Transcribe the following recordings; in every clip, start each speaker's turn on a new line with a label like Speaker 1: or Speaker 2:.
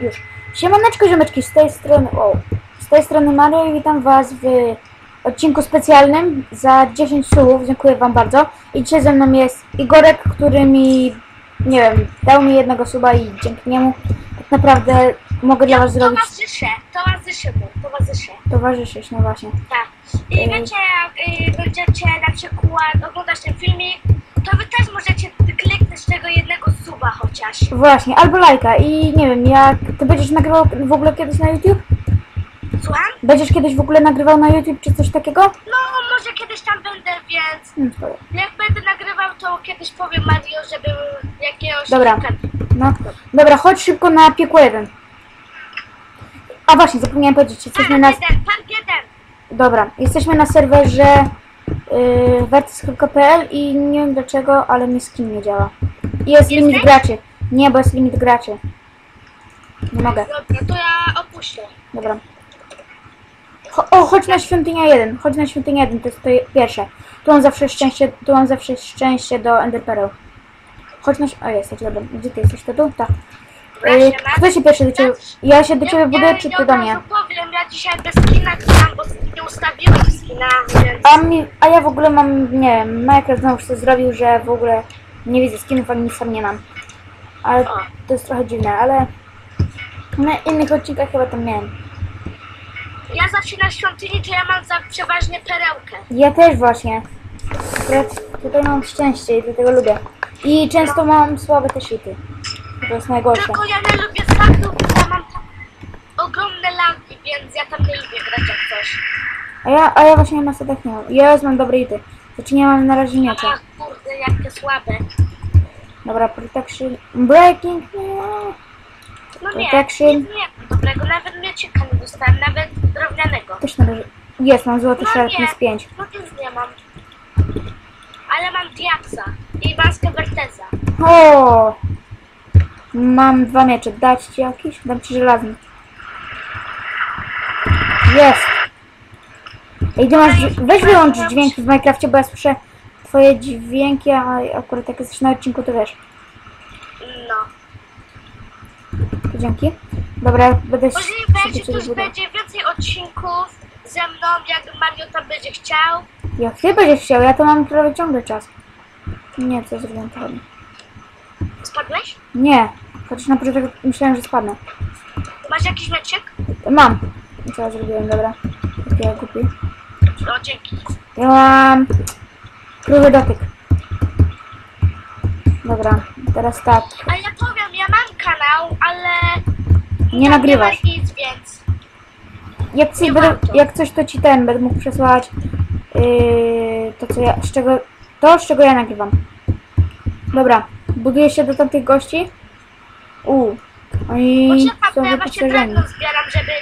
Speaker 1: Już. Siemaneczko, ziomeczki, z tej strony, o, z tej strony Mario i witam was w odcinku specjalnym za 10 słów, dziękuję wam bardzo. I dzisiaj ze mną jest Igorek, który mi, nie wiem, dał mi jednego suba i dzięki niemu tak naprawdę mogę dla was zrobić
Speaker 2: Towarzysze, towarzysze mu, towarzysze.
Speaker 1: towarzyszyć, no właśnie.
Speaker 2: Tak. I wiecie, jak y, będziecie na przykład oglądać ten filmik, to wy też możecie kliknąć suba chociaż.
Speaker 1: Właśnie, albo lajka i nie wiem, jak ty będziesz nagrywał w ogóle kiedyś na YouTube?
Speaker 2: Słucham?
Speaker 1: Będziesz kiedyś w ogóle nagrywał na YouTube czy coś takiego?
Speaker 2: No, może kiedyś tam będę, więc
Speaker 1: Hmm,
Speaker 2: jak będę nagrywał, to kiedyś powiem Mario, żeby jakiegoś...
Speaker 1: Dobra. No, dobra, chodź szybko na piekło 1. A właśnie, zapomniałem powiedzieć, jesteśmy na...
Speaker 2: Park jeden, park jeden.
Speaker 1: Dobra, jesteśmy na serwerze yy, i nie wiem dlaczego, ale mi skin nie działa. Jest limit graczy. Nie, bo jest limit graczy. Nie mogę.
Speaker 2: Dobra, to ja opuszczę.
Speaker 1: Dobra. Cho o, chodź na świątynia 1. Chodź na świątynia 1, to jest to pierwsze. Tu mam zawsze szczęście, tu mam zawsze szczęście do Ender Pearl. Chodź na... O, jesteś, dobra. Gdzie ty jesteś? To tu? Tak. Yy, kto się pierwszy do ciebie... Ja się do ciebie buduję, czy ty do mnie?
Speaker 2: Powiem, ja dzisiaj bez skina gram, bo nie ustawiłem skina, więc...
Speaker 1: A, mi, a ja w ogóle mam, nie wiem, Minecraft znowu coś zrobił, że w ogóle nie widzę skinów, ani tam nie mam. Ale to jest trochę dziwne, ale na innych odcinkach chyba tam miałem.
Speaker 2: Ja zawsze na świątyni, to ja mam za przeważnie perełkę.
Speaker 1: Ja też właśnie. Akurat tutaj mam szczęście i dlatego lubię. I często mam słabe te shity. To jest najgorsze.
Speaker 2: Tylko ja nie lubię statków, bo ja mam tam ogromne lagi, więc ja tam nie lubię grać jak coś.
Speaker 1: A ja, a ja właśnie na sadach nie mam. Ja mam dobre ity. Znaczy nie mam na razie miecze.
Speaker 2: Jakie słabe.
Speaker 1: Dobra, protection, breaking.
Speaker 2: No nie,
Speaker 1: Protection.
Speaker 2: nie, nie mam dobrego, nawet miecika nie dostałem, nawet drewnianego.
Speaker 1: Też na razie. Jest, mam złoty
Speaker 2: No
Speaker 1: szarp, jest 5.
Speaker 2: No też nie mam. Ale mam diaksa i maskę Verteza.
Speaker 1: O! Mam dwa miecze. Dać ci jakiś? Dam ci żelazny. Jest! Ej, ty masz, weź wyłącz dźwięki w Minecrafcie, bo ja słyszę twoje dźwięki, a akurat jak jesteś na odcinku, to wiesz.
Speaker 2: No.
Speaker 1: To dzięki. Dobra, będę
Speaker 2: Możliwe,
Speaker 1: sobie
Speaker 2: że będzie więcej odcinków ze mną, jak Mario tam będzie chciał.
Speaker 1: Jak ty będziesz chciał, ja to mam prawie ciągle czas. Nie, co zrobiłem to ładnie.
Speaker 2: Spadłeś?
Speaker 1: Nie, chociaż na początek myślałem, że spadnę.
Speaker 2: Masz jakiś meczek?
Speaker 1: Mam. Co ja zrobiłem, dobra. Ja kupię.
Speaker 2: No, dzięki.
Speaker 1: Ja mam kruwy dotyk. Dobra, teraz tak.
Speaker 2: A ja powiem, ja mam kanał, ale...
Speaker 1: Nie
Speaker 2: tam
Speaker 1: nagrywasz.
Speaker 2: Nie ma nic, więc...
Speaker 1: Jak, ci będę, jak coś to ci ten, będę mógł przesłać yy, to co ja, z czego, to z czego ja nagrywam. Dobra, buduję się do tamtych gości. U, oni
Speaker 2: Poczekam,
Speaker 1: są
Speaker 2: ja właśnie
Speaker 1: wyposażeni.
Speaker 2: zbieram, żeby...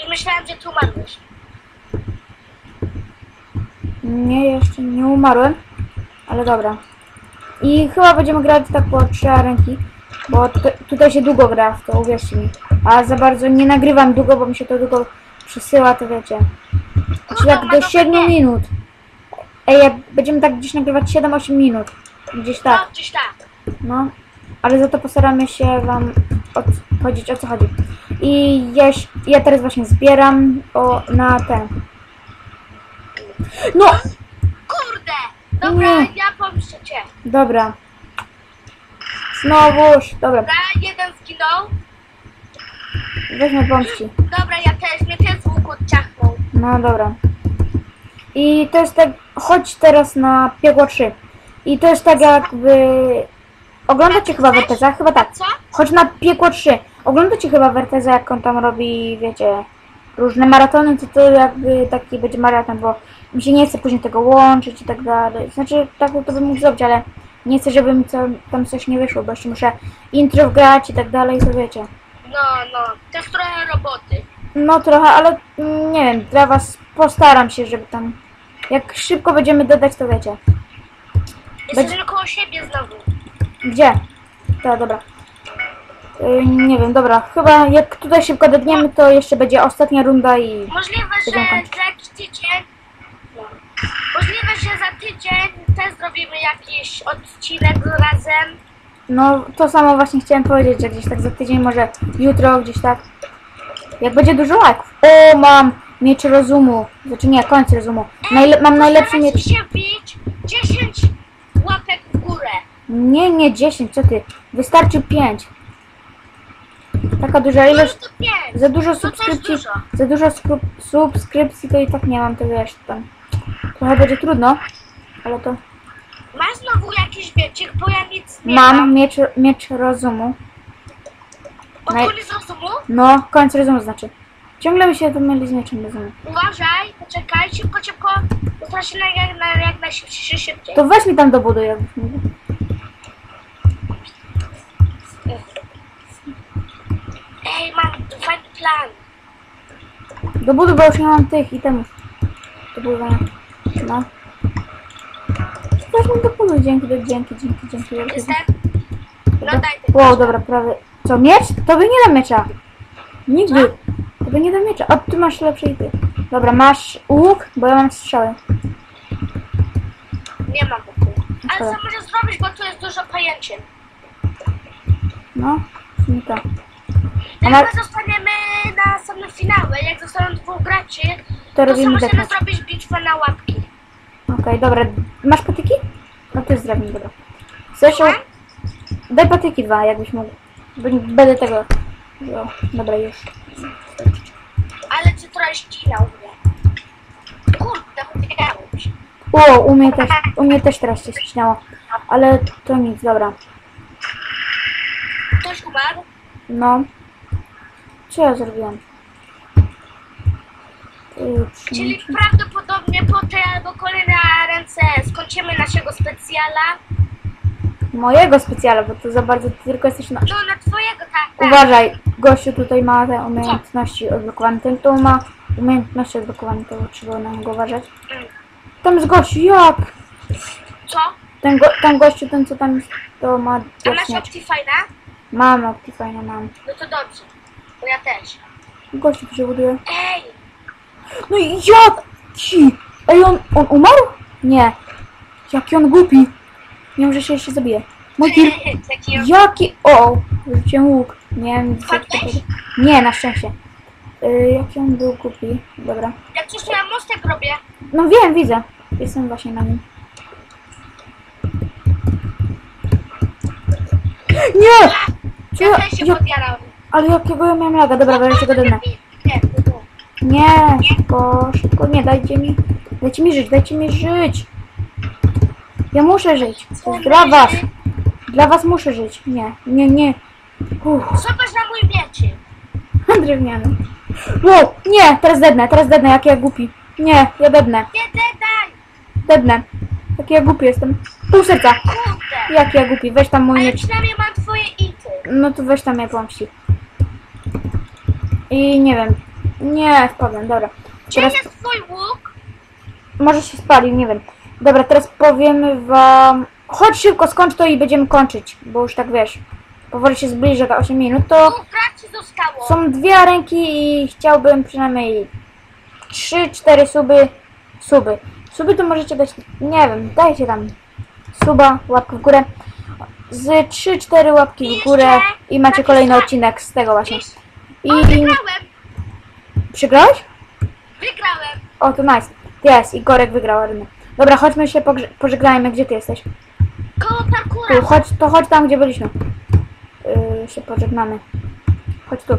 Speaker 2: Już myślałem, że tu umarłeś.
Speaker 1: Nie, jeszcze nie umarłem, ale dobra. I chyba będziemy grać tak po trzy ręki, bo tu, tutaj się długo gra w to, uwierzcie mi. A za bardzo nie nagrywam długo, bo mi się to długo przesyła, to wiecie. Znaczy tak do 7 minut. Ej, jak będziemy tak gdzieś nagrywać 7-8 minut. Gdzieś tak,
Speaker 2: No, gdzieś tak.
Speaker 1: no. Ale za to postaramy się wam odpowiedzieć o co chodzi. I ja, ja teraz właśnie zbieram o, na ten. No!
Speaker 2: Kurde! Dobra,
Speaker 1: Nie.
Speaker 2: ja pomszczę cię.
Speaker 1: Dobra. Znowuż. Dobra,
Speaker 2: Dobra, jeden zginął.
Speaker 1: weźmy pomści.
Speaker 2: Dobra, ja też, mnie też z łuku odciachnął.
Speaker 1: No dobra. I to jest tak. Chodź teraz na piekło 3. I to jest tak jakby. Oglądacie chyba Werteza? Chyba tak.
Speaker 2: Co?
Speaker 1: Chodź na piekło 3. Oglądacie chyba Werteza, jak on tam robi, wiecie, różne maratony, to to jakby taki będzie maraton, bo mi się nie chce później tego łączyć i tak dalej. Znaczy, tak to bym mógł zrobić, ale nie chcę, żeby mi co, tam coś nie wyszło, bo jeszcze muszę intro wgrać i tak dalej, to wiecie.
Speaker 2: No, no, to jest trochę roboty.
Speaker 1: No trochę, ale nie wiem, dla was postaram się, żeby tam... Jak szybko będziemy dodać, to wiecie.
Speaker 2: Jesteśmy koło siebie znowu.
Speaker 1: Gdzie? To, dobra. Yy, nie wiem, dobra. Chyba jak tutaj szybko dodniemy, to jeszcze będzie ostatnia runda i...
Speaker 2: Możliwe, że za jakiś tydzień... No. Możliwe, że za tydzień też zrobimy jakiś odcinek razem.
Speaker 1: No, to samo właśnie chciałem powiedzieć, że gdzieś tak za tydzień, może jutro, gdzieś tak. Jak będzie dużo lajków. O, mam miecz rozumu. Znaczy nie, końc rozumu. Najle mam najlepszy miecz.
Speaker 2: Się wbić 10 łapek w górę.
Speaker 1: Nie, nie, 10, co ty? Wystarczy 5. Taka duża
Speaker 2: No
Speaker 1: ilość.
Speaker 2: to 5.
Speaker 1: Za dużo
Speaker 2: jest
Speaker 1: subskrypcji.
Speaker 2: dużo.
Speaker 1: Za dużo subskrypcji to i tak nie mam, to wiesz, tam. Trochę będzie trudno, ale to.
Speaker 2: Masz znowu jakiś wiecik, bo ja nic nie
Speaker 1: Mam
Speaker 2: mam.
Speaker 1: miecz, miecz rozumu.
Speaker 2: Ogólnie z rozumu?
Speaker 1: No, końc rozumu znaczy. Ciągle mi się to myli z mieczem rozumu.
Speaker 2: Uważaj, poczekaj, szybko, szybko. Postaraj się na, jak, na, jak najszybciej. szybciej.
Speaker 1: To weź mi tam do budu, jakbyś mógł.
Speaker 2: Ej, mam fajny plan.
Speaker 1: Do budu, bo już nie mam tych itemów. Budowania. No. Weź mi do budu, dzięki, dzięki, dzięki, dzięki.
Speaker 2: Jestem? No daj ten
Speaker 1: Wow, dobra, prawie. Co, miecz? Tobie nie dam miecza. Nigdy. Tobie nie dam miecza. O, ty masz lepsze ity. Dobra, masz łuk, bo ja mam strzały.
Speaker 2: Nie mam boku. Ale co możesz zrobić, bo tu jest dużo pajęciem.
Speaker 1: No, nie to.
Speaker 2: Jak
Speaker 1: Ale-
Speaker 2: my zostaniemy na finale, jak zostaną dwóch graczy,
Speaker 1: To
Speaker 2: to
Speaker 1: robimy
Speaker 2: możemy zrobić bitwę na łapki.
Speaker 1: Okej, dobra. Masz patyki? No to jest drewno, dobra.
Speaker 2: Słucham?
Speaker 1: Daj patyki dwa, jakbyś mógł. Będę tego... No, dobra, już.
Speaker 2: Ale cię trochę ścinał mnie. Kurde, ci.
Speaker 1: O, u mnie też, u mnie też teraz się śniało. Ale to nic, dobra.
Speaker 2: Ktoś umarł?
Speaker 1: No. Co ja zrobiłam?
Speaker 2: Czyli prawdopodobnie po tej albo kolejnej ręce skończymy naszego specjala.
Speaker 1: Mojego specjala, bo to za bardzo ty tylko jesteś na...
Speaker 2: No na twojego, tak, tak.
Speaker 1: Uważaj, gościu tutaj ma te umiejętności odblokowane. Ten tu ma umiejętności odblokowane, to trzeba na niego uważać.
Speaker 2: Mm.
Speaker 1: Tam jest gościu, jak?
Speaker 2: Co?
Speaker 1: Ten, go, ten gościu, ten co tam jest, to ma
Speaker 2: A masz fajna?
Speaker 1: Mam Optifine, mam.
Speaker 2: No to dobrze. Bo ja też.
Speaker 1: Gościu się buduje. No i jak ci? Ej, on, on umarł? Nie. Jaki on głupi. Nie może się jeszcze zabije.
Speaker 2: Taki
Speaker 1: Jaki... O! Rzuciłem łuk. Nie wiem, co to. Nie, na szczęście. Yy, jaki on był głupi. Dobra.
Speaker 2: Jak coś to ja mostek robię.
Speaker 1: No wiem, widzę. Jestem właśnie na nim. Nie!
Speaker 2: Ja
Speaker 1: ja,
Speaker 2: się
Speaker 1: ja,
Speaker 2: podjarałem.
Speaker 1: ale jakiego ja miałem laga? Dobra, wreszcie go dodnę.
Speaker 2: Nie, nie, nie.
Speaker 1: Szybko, szybko, nie, dajcie mi, dajcie mi żyć, dajcie mi żyć. Ja muszę żyć. To jest dla was. Dla was muszę żyć. Nie, nie, nie. Uff,
Speaker 2: Zobacz na mój mieczy.
Speaker 1: drewniany. Wow, nie, teraz dednę, teraz dednę, jak ja głupi. Nie, ja dednę,
Speaker 2: Nie,
Speaker 1: dednę. Jaki ja głupi jestem. Pół serca.
Speaker 2: Kurde.
Speaker 1: Jak ja głupi, weź tam mój
Speaker 2: Ale
Speaker 1: miecz.
Speaker 2: przynajmniej mam twoje ity.
Speaker 1: No to weź tam mnie pomści. I nie wiem. Nie, wpadłem, dobra.
Speaker 2: Gdzie
Speaker 1: Teraz
Speaker 2: jest twój łuk?
Speaker 1: może się spalił, nie wiem. Dobra, teraz powiem wam. Chodź szybko, skończ to i będziemy kończyć, bo już tak wiesz. Powoli się zbliża do 8 minut, to są dwie ręki i chciałbym przynajmniej 3-4 suby. Suby. Suby to możecie dać, nie wiem, dajcie tam suba, łapkę w górę. Z 3-4 łapki w górę i macie kolejny odcinek z tego właśnie. I. przegrałeś?
Speaker 2: Wygrałem.
Speaker 1: O, to nice. Jest, i Gorek wygrał arynę. Dobra, chodźmy się pożegnajmy. Gdzie ty jesteś?
Speaker 2: Koło
Speaker 1: Tu,
Speaker 2: parkura.
Speaker 1: chodź, to chodź tam, gdzie byliśmy. Yy, się pożegnamy. Chodź tu.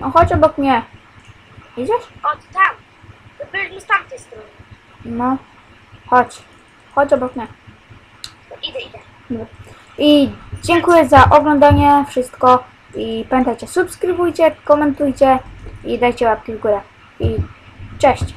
Speaker 1: No chodź obok mnie. Idziesz?
Speaker 2: Od tam. To byliśmy z tamtej strony.
Speaker 1: No. Chodź. Chodź obok mnie.
Speaker 2: No, idę, idę.
Speaker 1: Dobra. I dziękuję za oglądanie. Wszystko. I pamiętajcie, subskrybujcie, komentujcie i dajcie łapki w górę. I cześć.